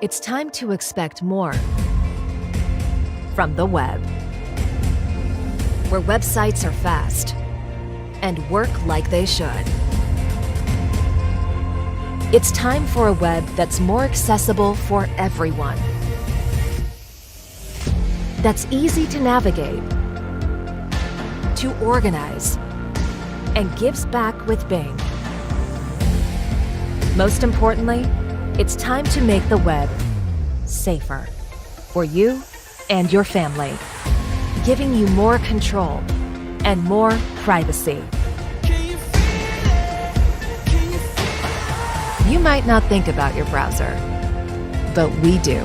It's time to expect more from the web, where websites are fast and work like they should. It's time for a web that's more accessible for everyone, that's easy to navigate, to organize, and gives back with Bing. Most importantly, it's time to make the web safer for you and your family, giving you more control and more privacy. You might not think about your browser, but we do.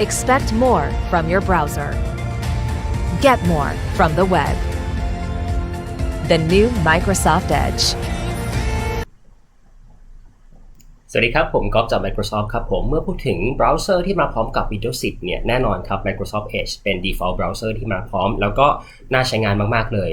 Expect more from your browser. Get more from the web. The new Microsoft Edge. สวัสดีครับ ผมก๊อฟจาก Microsoft ครับผม เมื่อพูดถึงเบราว์เซอร์ที่มาพร้อมกับ Windows 10 เนี่ย แน่นอนครับ Microsoft Edge เป็น default browser ที่มาพร้อม แล้วก็น่าใช้งานมาก ๆ เลย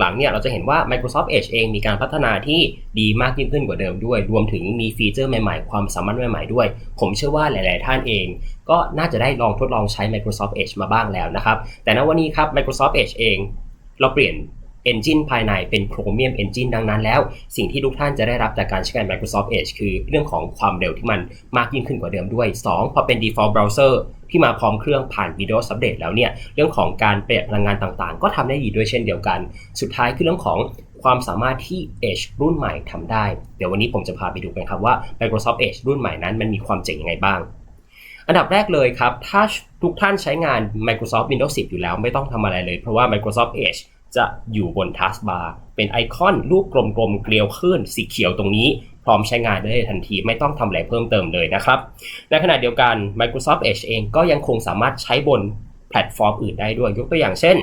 หลัง ๆ เนี่ย เราจะเห็นว่า Microsoft Edge เองมีการพัฒนาที่ดีมากยิ่งขึ้นกว่าเดิมด้วย รวมถึงมีฟีเจอร์ใหม่ๆ ความสามารถใหม่ ๆ ด้วย ผมเชื่อว่าหลาย ๆ ท่านเอง ก็น่าจะได้ลองทดลองใช้ Microsoft Edge มาบ้างแล้วนะครับ แต่ณวันนี้ครับ Microsoft Edge เอง เราเปลี่ยน Engine ภายในเป็น Chromium Engine ดังนั้นแล้ว สิ่งที่ทุกท่านจะได้รับจากการใช้งาน Microsoft Edge คือเรื่องของความเร็วที่มันมากยิ่งขึ้นกว่าเดิมด้วย 2. พอเป็น default browser ที่มาพร้อมเครื่องผ่าน Windows Update แล้วเนี่ย เรื่องของการประหยัดพลังงานต่างๆ ก็ทำได้ดีด้วยเช่นเดียวกัน สุดท้ายคือเรื่องของความสามารถที่ Edge รุ่นใหม่ทำได้ เดี๋ยววันนี้ผมจะพาไปดูกันครับว่า Microsoft Edge รุ่นใหม่นั้นมันมีความเจ๋งยังไงบ้างอันดับแรกเลยครับ ถ้าทุกท่านใช้งาน Microsoft Windows 10 อยู่แล้วไม่ต้องทำอะไรเลย เพราะว่า Microsoft Edge จะอยู่บนทัสบาร์เป็นไอคอนรูปกลมๆเกลียวขึ้นสีเขียวตรงนี้ พร้อมใช้งานได้ทันทีไม่ต้องทำอะไรเพิ่มเติมเลยนะครับ ในขณะเดียวกัน Microsoft Edge เองก็ยังคงสามารถใช้บนแพลตฟอร์มอื่นได้ด้วยยกตัวอย่างเช่น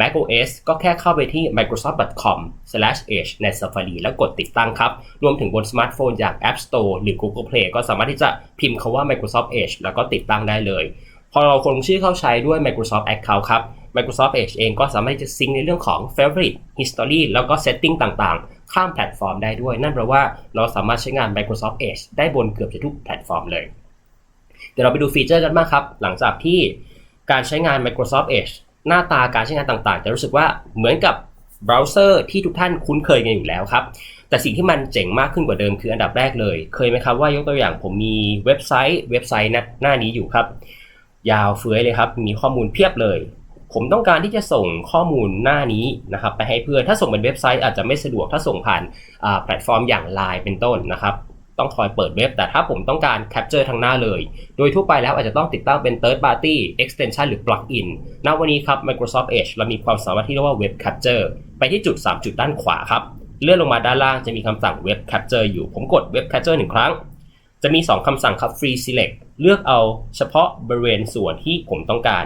macOS ก็แค่เข้าไปที่ microsoft.com/edge ใน Safari แล้วกดติดตั้งครับ รวมถึงบนสมาร์ทโฟนจาก App Store หรือ Google Play ก็สามารถที่จะพิมพ์คาว่า Microsoft Edge แล้วก็ติดตั้งได้เลย พอเราลงชื่อเข้าใช้ด้วย Microsoft Account ครับ Microsoft Edge เองก็สามารถจะซิงในเรื่องของ Favorite History แล้วก็ Setting ต่างๆ ข้ามแพลตฟอร์มได้ด้วย นั่นแปลว่าเราสามารถใช้งาน Microsoft Edge ได้บนเกือบจะทุกแพลตฟอร์มเลย เดี๋ยวเราไปดูฟีเจอร์กันบ้างครับ หลังจากที่การใช้งาน Microsoft Edge หน้าตาการใช้งานต่างๆ จะรู้สึกว่าเหมือนกับเบราว์เซอร์ที่ทุกท่านคุ้นเคยกันอยู่แล้วครับ แต่สิ่งที่มันเจ๋งมากขึ้นกว่าเดิมคืออันดับแรกเลย เคยไหมครับว่ายกตัวอย่างผมมีเว็บไซต์เว็บไซต์หน้านี้อยู่ครับ ยาวเฟื้อยเลยครับ มีข้อมูลเพียบเลย ผมต้องการที่จะส่งข้อมูลหน้านี้นะครับไปให้เพื่อน ถ้าส่งเป็นเว็บไซต์อาจจะไม่สะดวก ถ้าส่งผ่านแพลตฟอร์มอย่าง Line เป็นต้นนะครับต้องคอยเปิดเว็บ แต่ถ้าผมต้องการแคปเจอร์ทางหน้าเลย โดยทั่วไปแล้วอาจจะต้องติดตั้งเป็น third party extension หรือ plugin ณวันนี้ครับ Microsoft Edge เรามีความสามารถที่เรียกว่า web capture ไปที่จุด 3 จุดด้านขวาครับ เลื่อนลงมาด้านล่างจะมีคำสั่ง web capture อยู่ ผมกด web capture หนึ่งครั้ง จะมี 2 คำสั่งครับ free select เลือกเอาเฉพาะบริเวณส่วนที่ผมต้องการ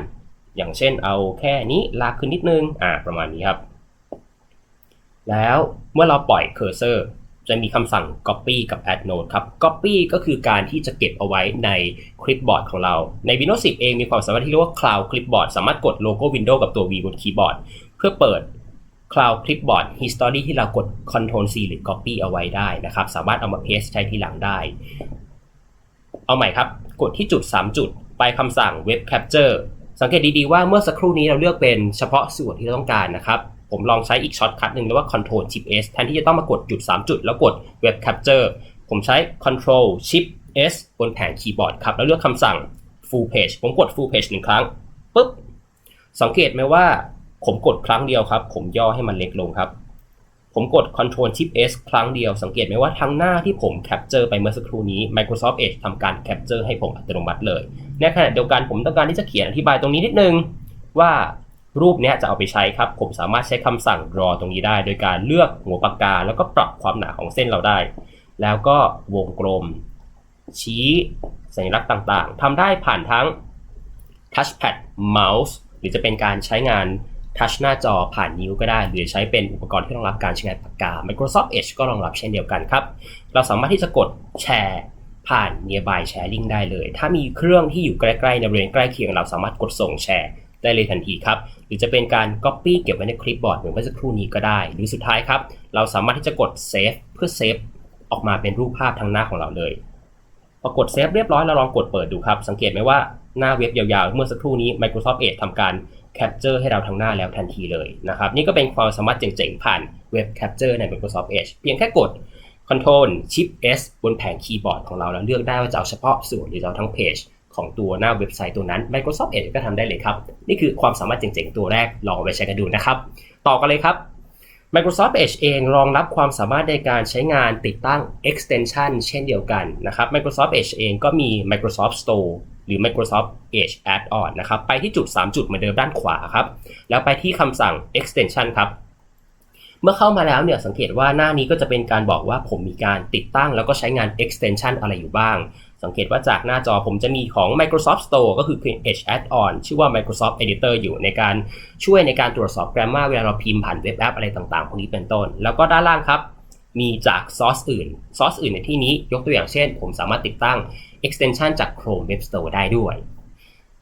อย่างเช่นเอาแค่นี้ลากขึ้นนิดนึงอ่าประมาณนี้ครับ แล้วเมื่อเราปล่อยเคอร์เซอร์จะมีคำสั่ง copy กับ add node ครับ copy ก็คือการที่จะเก็บเอาไว้ในคลิปบอร์ดของเรา ใน Windows 10 เองมีความสามารถที่เรียกว่า cloud clipboard สามารถกดโลโก้ Windows กับตัว V บนคีย์บอร์ด เพื่อเปิด cloud clipboard history ที่เรากด control C หรือ copy เอาไว้ได้นะครับ สามารถเอามา paste ใช้ทีหลังได้ เอาใหม่ครับ กดที่จุด 3 จุด ไปคำสั่ง web capture สังเกตดีๆว่าเมื่อสักครู่นี้เราเลือกเป็นเฉพาะส่วนที่เราต้องการนะครับ ผมลองใช้อีกช็อตคัทหนึ่งเรียกว่า Control Shift S แทนที่จะต้องมากดจุด 3 จุด แล้วกด Web Capture ผมใช้ Control Shift S บนแผงคีย์บอร์ดครับ แล้วเลือกคำสั่ง Full Page ผมกด Full Page หนึ่งครั้งปุ๊บสังเกตไหมว่าผมกดครั้งเดียวครับ ผมย่อให้มันเล็กลงครับ ผมกด Control Shift S ครั้งเดียวสังเกตไหมว่าทั้งหน้าที่ผมแคปเจอร์ไปเมื่อสักครู่นี้ Microsoft Edge ทำการแคปเจอร์ให้ผมอัตโนมัติเลยในขณะเดียวกันผมต้องการที่จะเขียนอธิบายตรงนี้นิดนึงว่ารูปนี้จะเอาไปใช้ครับ ผมสามารถใช้คำสั่ง draw ตรงนี้ได้ โดยการเลือกหัวปากกา แล้วก็ปรับความหนาของเส้นเราได้ แล้วก็วงกลม ชี้สัญลักษณ์ต่างๆทำได้ผ่านทั้ง touchpad mouse หรือจะเป็นการใช้งาน ทัชหน้าจอผ่านนิ้วก็ได้ หรือใช้เป็นอุปกรณ์ที่รองรับการใช้งานปากกา Microsoft Edge ก็รองรับเช่นเดียวกันครับ เราสามารถที่จะกดแชร์ผ่าน nearby sharing ได้เลย ถ้ามีเครื่องที่อยู่ใกล้ๆในบริเวณใกล้เคียง เราสามารถกดส่งแชร์ได้เลยทันทีครับ หรือจะเป็นการ copy เก็บไว้ในคลิปบอร์ดเหมือนเมื่อสักครู่นี้ก็ได้ หรือสุดท้ายครับ เราสามารถที่จะกด save เพื่อ save ออกมาเป็นรูปภาพทางหน้าของเราเลยพอกดเซฟเรียบร้อยเราลองกดเปิดดูครับ สังเกตไหมว่าหน้าเว็บยาวๆ เมื่อสักครู่นี้ Microsoft Edge ทำการ Capture ให้เราทั้งหน้าแล้วทันทีเลยนะครับนี่ก็เป็นความสามารถเจ๋งๆผ่านเว็บ Capture ใน Microsoft Edge เพียงแค่กด Control Shift S บนแผงคีย์บอร์ดของเราแล้วเลือกได้ว่าจะเอาเฉพาะส่วนหรือจะเอาทั้งเพจของตัวหน้าเว็บไซต์ตัวนั้น Microsoft Edge ก็ทำได้เลยครับ นี่คือความสามารถเจ๋งๆตัวแรกลองเอาไปใช้กันดูนะครับ ต่อกันเลยครับ Microsoft Edge เองรองรับความสามารถในการใช้งานติดตั้ง extension เช่นเดียวกันนะครับ Microsoft Edge เองก็มี Microsoft Store หรือ Microsoft Edge Add-on นะครับ ไปที่จุด 3 จุดเหมือนเดิมด้านขวาครับ แล้วไปที่คำสั่ง extension ครับ เมื่อเข้ามาแล้วเนี่ยสังเกตว่าหน้านี้ก็จะเป็นการบอกว่าผมมีการติดตั้งแล้วก็ใช้งาน extension อะไรอยู่บ้าง สังเกตว่าจากหน้าจอผมจะมีของ Microsoft Store ก็คือ Edge Add-on ชื่อว่า Microsoft Editor อยู่ในการช่วยในการตรวจสอบ grammar เวลาเราพิมพ์ผ่านเว็บแอปอะไรต่างๆพวกนี้เป็นต้น แล้วก็ด้านล่างครับ มีจากซอสอื่น ซอสอื่นในที่นี้ยกตัวอย่างเช่น ผมสามารถติดตั้ง extension จาก Chrome Web Store ได้ด้วย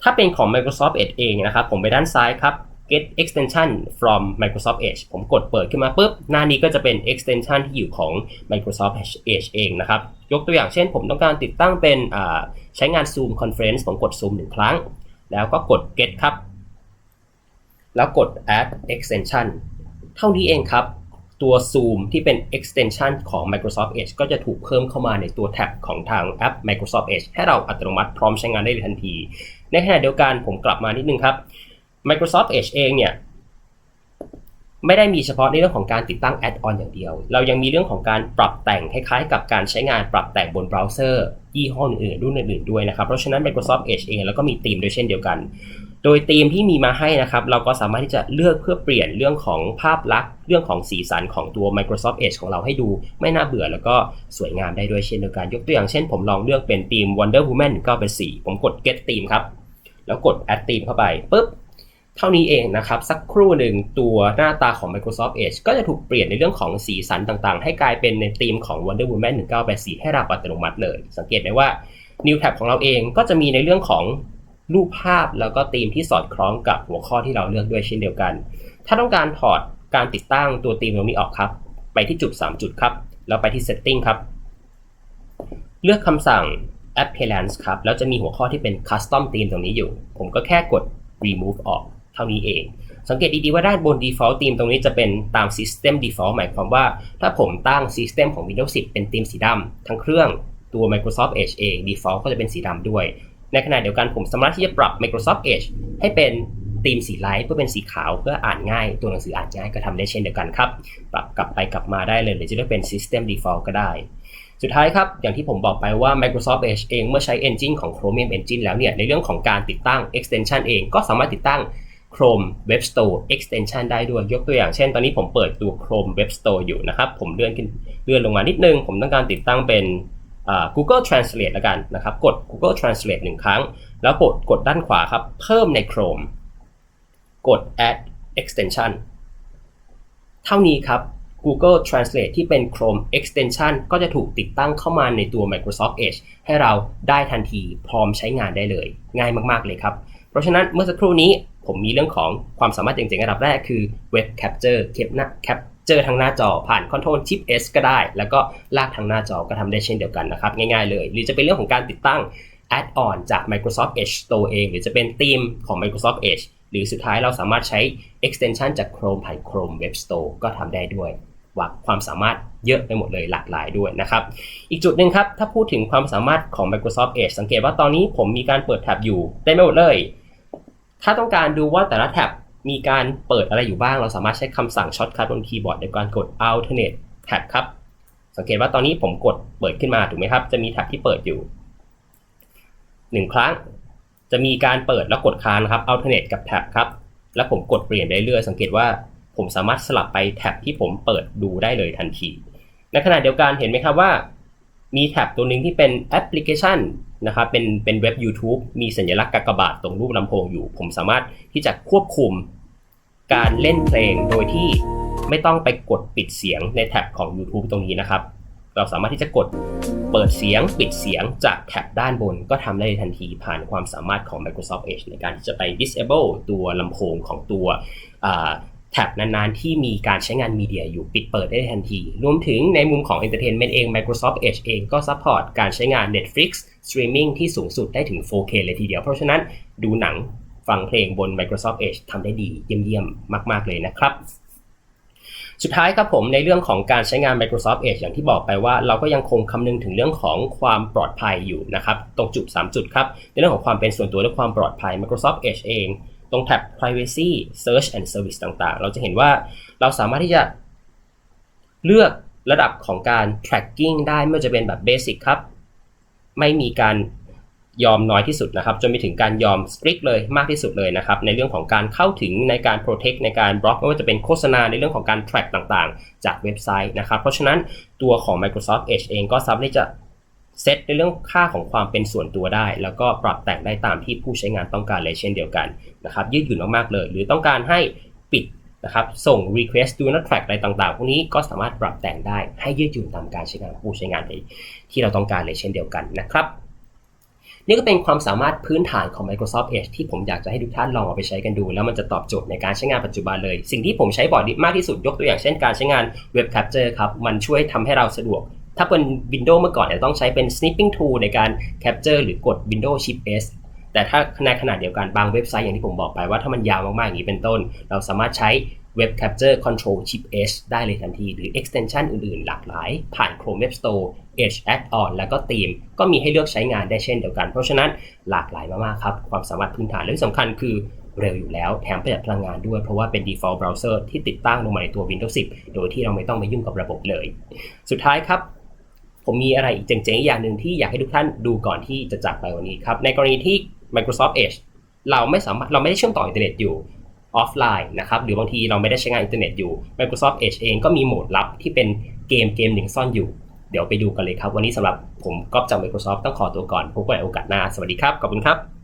ถ้าเป็นของ Microsoft Edge เองนะครับ ผมไปด้านซ้ายครับ get extension from Microsoft Edge ผมกดเปิดขึ้นมาปุ๊บ หน้านี้ก็จะเป็น extension ที่อยู่ของ Microsoft Edge เองนะครับ ยกตัวอย่างเช่น ผมต้องการติดตั้งเป็นใช้งาน Zoom Conference ผมกด Zoom หนึ่งครั้ง แล้วก็กด get ครับ แล้วกด add extension เท่านี้เองครับ ตัว Zoom ที่เป็น extension ของ Microsoft Edge ก็จะถูกเพิ่มเข้ามาในตัวแท็บของทางแอป Microsoft Edge ให้เราอัตโนมัติพร้อมใช้งานได้เลยทันที ในขณะเดียวกันผมกลับมานิดนึงครับ Microsoft Edge เองเนี่ยไม่ได้มีเฉพาะในเรื่องของการติดตั้งแอดออนอย่างเดียว เรายังมีเรื่องของการปรับแต่งคล้ายๆ กับการใช้งานปรับแต่งบนเบราว์เซอร์ ยี่ห้ออื่นๆรุ่นอื่นๆด้วยนะครับเพราะฉะนั้น Microsoft Edge เองแล้วก็มีธีมด้วยเช่นเดียวกัน โดยธีมที่มีมาให้นะครับ เราก็สามารถที่จะเลือกเพื่อเปลี่ยนเรื่องของภาพลักษณ์เรื่องของสีสันของตัว Microsoft Edge ของเราให้ดูไม่น่าเบื่อแล้วก็สวยงามได้ด้วยเช่นเดียวกัน ยกตัวอย่างเช่น ผมลองเลือกเป็นธีม Wonder Woman ก็เป็นสีผมกด get theme ครับแล้วกด add theme เข้าไปปุ๊บ เท่านี้เองนะครับ สักครู่หนึ่งตัวหน้าตาของ Microsoft Edge ก็จะถูกเปลี่ยนในเรื่องของสีสันต่างๆ ให้กลายเป็นในธีมของ Wonder Woman 1984 ให้เราอัตโนมัติเลย สังเกตได้ว่า New Tab ของเราเองก็จะมีในเรื่องของรูปภาพแล้วก็ธีมที่สอดคล้องกับหัวข้อที่เราเลือกด้วยเช่นเดียวกัน ถ้าต้องการถอดการติดตั้งตัวธีมตรงนี้ออกครับ ไปที่จุด 3 จุดครับ แล้วไปที่ Setting ครับ เลือกคำสั่ง Appearance ครับ แล้วจะมีหัวข้อที่เป็น Custom Theme ตรงนี้อยู่ ผมก็แค่กด Remove ออก เท่านี้เอง สังเกตดีๆว่าด้านบน default theme ตรงนี้จะเป็นตาม system default หมายความว่า ถ้าผมตั้ง system ของ Windows 10 เป็นธีมสีดำทั้งเครื่องตัว Microsoft Edge เอง default ก็จะเป็นสีดำด้วย ในขณะเดียวกันผมสามารถที่จะปรับ Microsoft Edge ให้เป็นธีมสีไลท์เพื่อเป็นสีขาวเพื่ออ่านง่าย ตัวหนังสืออ่านง่ายก็ทำได้เช่นเดียวกันครับ ปรับกลับไปกลับมาได้เลยหรือจะเลือกเป็น system default ก็ได้ สุดท้ายครับ อย่างที่ผมบอกไปว่า Microsoft Edge เองเมื่อใช้ Engine ของ Chromium Engine แล้วเนี่ย ในเรื่องของการติดตั้ง extension เองก็สามารถติดตั้ง Chrome Web Store extension ได้ด้วยยกตัวอย่างเช่น ตอนนี้ผมเปิดตัว Chrome Web Store อยู่นะครับ ผมเลื่อนขึ้นเลื่อนลงมานิดนึง ผมต้องการติดตั้งเป็น Google Translate แล้วกันนะครับ กด Google Translate หนึ่งครั้ง แล้วกดกดด้านขวาครับ เพิ่มใน Chrome กด add extension เท่านี้ครับ Google Translate ที่เป็น Chrome extension ก็จะถูกติดตั้งเข้ามาในตัว Microsoft Edge ให้เราได้ทันทีพร้อมใช้งานได้เลย ง่ายมาก ๆ เลยครับ เพราะฉะนั้นเมื่อสักครู่นี้ ผมมีเรื่องของความสามารถเจ๋งๆระดับแรกคือ Web Capture เก็บหน้า Capture ทางหน้าจอผ่าน Control Shift S ก็ได้ แล้วก็ลากทางหน้าจอก็ทำได้เช่นเดียวกันนะครับ ง่ายๆเลย หรือจะเป็นเรื่องของการติดตั้ง Add-on จาก Microsoft Edge Store เอง หรือจะเป็นธีมของ Microsoft Edge หรือสุดท้ายเราสามารถใช้ extension จาก Chrome ผ่าน Chrome Web Store ก็ทำได้ด้วยว่าความสามารถเยอะไปหมดเลยหลากหลายด้วยนะครับ อีกจุดหนึ่งครับ ถ้าพูดถึงความสามารถของ Microsoft Edge สังเกตว่าตอนนี้ผมมีการเปิดแท็บอยู่ได้ไม่หมดเลย ถ้าต้องการดูว่าแต่ละแท็บมีการเปิดอะไรอยู่บ้าง เราสามารถใช้คำสั่งช็อตคัทบนคีย์บอร์ดในการกด alternate tab ครับ สังเกตว่าตอนนี้ผมกดเปิดขึ้นมาถูกไหมครับ จะมีแท็บที่เปิดอยู่หนึ่งครั้ง จะมีการเปิดแล้วกดค้างนะครับ alternate กับแท็บครับ แล้วผมกดเปลี่ยนได้เรื่อยสังเกตว่าผมสามารถสลับไปแท็บที่ผมเปิดดูได้เลยทันที ในขณะเดียวกันเห็นไหมครับว่า มีแท็บตัวหนึ่งที่เป็นแอปพลิเคชัน นะครับเป็นเป็นเว็บ YouTube มีสัญลักษณ์กากบาทตรงรูปลำโพงอยู่ ผมสามารถที่จะควบคุมการเล่นเพลงโดยที่ไม่ต้องไปกดปิดเสียงในแท็บของ YouTube ตรงนี้นะครับ เราสามารถที่จะกดเปิดเสียงปิดเสียงจากแท็บด้านบน ก็ทำได้ทันทีผ่านความสามารถของ Microsoft Edge ในการที่จะไป disable ตัวลำโพงของตัว แท็บนานๆ ที่มีการใช้งานมีเดียอยู่ปิดเปิดได้ทันที รวมถึงในมุมของ Entertainment เอง Microsoft Edge เองก็ซัพพอร์ตการใช้งาน Netflix Streaming ที่สูงสุดได้ถึง 4K เลยทีเดียว เพราะฉะนั้นดูหนังฟังเพลงบน Microsoft Edge ทำได้ดีเยี่ยมๆ มาก ๆ เลยนะครับ สุดท้ายครับผมในเรื่องของการใช้งาน Microsoft Edge อย่างที่บอกไปว่า เราก็ยังคงคำนึงถึงเรื่องของความปลอดภัยอยู่นะครับ ตรงจุด 3 จุดครับ ในเรื่องของความเป็นส่วนตัวและความปลอดภัย Microsoft Edge เอง รงแท็บ privacy search and service ต่างๆ เราจะเห็นว่าเราสามารถที่จะเลือกระดับของการ tracking ได้ไม่ว่าจะเป็นแบบ basic ครับ ไม่มีการยอมน้อยที่สุดนะครับจนไปถึงการยอม strict เลยมากที่สุดเลยนะครับ ในเรื่องของการเข้าถึงในการ protect ในการบล็อกไม่ว่าจะเป็นโฆษณาในเรื่องของการ track ต่างๆ จากเว็บไซต์นะครับ เพราะฉะนั้นตัวของ Microsoft Edge เองก็สามารถที่จะ เซตในเรื่องค่าของความเป็นส่วนตัวได้ แล้วก็ปรับแต่งได้ตามที่ผู้ใช้งานต้องการเลยเช่นเดียวกันนะครับยืดหยุ่นมากๆเลย หรือต้องการให้ปิดนะครับส่ง request do not track อะไรต่างๆ พวกนี้ก็สามารถปรับแต่งได้ให้ยืดหยุ่นตามการใช้งานของผู้ใช้งานที่เราต้องการเลยเช่นเดียวกันนะครับนี่ก็เป็นความสามารถพื้นฐานของ Microsoft Edge ที่ผมอยากจะให้ทุกท่านลองเอาไปใช้กันดู แล้วมันจะตอบโจทย์ในการใช้งานปัจจุบันเลย สิ่งที่ผมใช้บ่อยมากที่สุดยกตัวอย่างเช่นการใช้งาน Web Capture ครับ มันช่วยทำให้เราสะดวก ถ้าเป็น Windows เมื่อก่อนเนี่ยต้องใช้เป็น snipping tool ในการ capture หรือกด Windows Shift S แต่ถ้าในขณะเดียวกันบางเว็บไซต์อย่างที่ผมบอกไปว่าถ้ามันยาวมากๆ อย่างนี้เป็นต้น เราสามารถใช้ Web Capture Control Chip S ได้เลยทันที หรือ extension อื่นๆ หลากหลาย ผ่าน Chrome Web Store Edge Add-on แล้วก็ธีมก็มีให้เลือกใช้งานได้เช่นเดียวกัน เพราะฉะนั้นหลากหลายมากๆครับ ความสามารถพื้นฐานและที่สำคัญคือเร็วอยู่แล้วแถมประหยัดพลังงานด้วย เพราะว่าเป็น default browser ที่ติดตั้งลงมาในตัว Windows 10 โดยที่เราไม่ต้องไปยุ่งกับระบบเลย สุดท้ายครับ ผมมีอะไรอีกเจ๋งๆอีกอย่างหนึ่งที่อยากให้ทุกท่านดูก่อนที่จะจากไปวันนี้ครับในกรณีที่ Microsoft Edge เราไม่สามารถเราไม่ได้เชื่อมต่ออินเทอร์เน็ตอยู่ออฟไลน์นะครับหรือบางทีเราไม่ได้ใช้งานอินเทอร์เน็ตอยู่ Microsoft Edge เองก็มีโหมดลับที่เป็นเกมเกมหนึ่งซ่อนอยู่ เดี๋ยวไปดูกันเลยครับ วันนี้สำหรับผมก๊อฟจาก Microsoft ต้องขอตัวก่อนพบกันโอกาสหน้า สวัสดีครับ ขอบคุณครับ